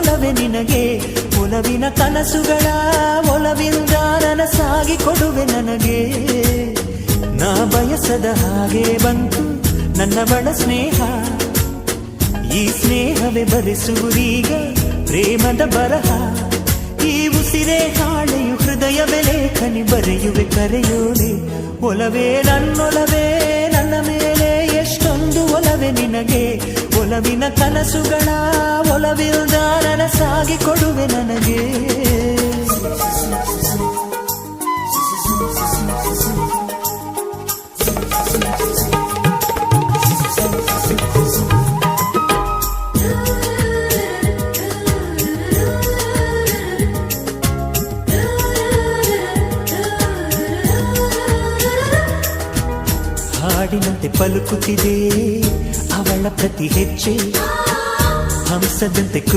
ಒಲವೆ ನಿನಗೆ, ಒಲವಿನ ಕನಸುಗಳ ಒಲವಿಂದ ನನಸಾಗಿ ಕೊಡುವೆ ನನಗೆ. ನಾ ಬಯಸದ ಹಾಗೆ ಬಂತು ನನ್ನ ಬಡ ಸ್ನೇಹ. ಈ ಸ್ನೇಹವೇ ಬರೆಸುವುದೀಗ ಪ್ರೇಮದ ಬರಹ. ಈ ಉಸಿರೇ ಹಾಳೆಯು ಬೆಲೆ ಲೇಖನಿ ಬರೆಯುವೆ ಕರೆಯೋಲೆ ಒಲವೇ ನನ್ನೊಲವೇ, ನನ್ನ ಮೇಲೆ ಎಷ್ಟೊಂದು ಒಲವೆ ನಿನಗೆ. ಒಲವಿನ ಕನಸುಗಳ ಒಲವಿಲ್ದ ನನಸಾಗಿ ಕೊಡುವೆ ನನಗೆ. ಹಾಡಿನಂತೆ ಪಲುಕುತ್ತಿದೆ ಅವಳ ಪ್ರತಿ ಹೆಜ್ಜೆ ಹಂಸದಂತೆ ಕುಲು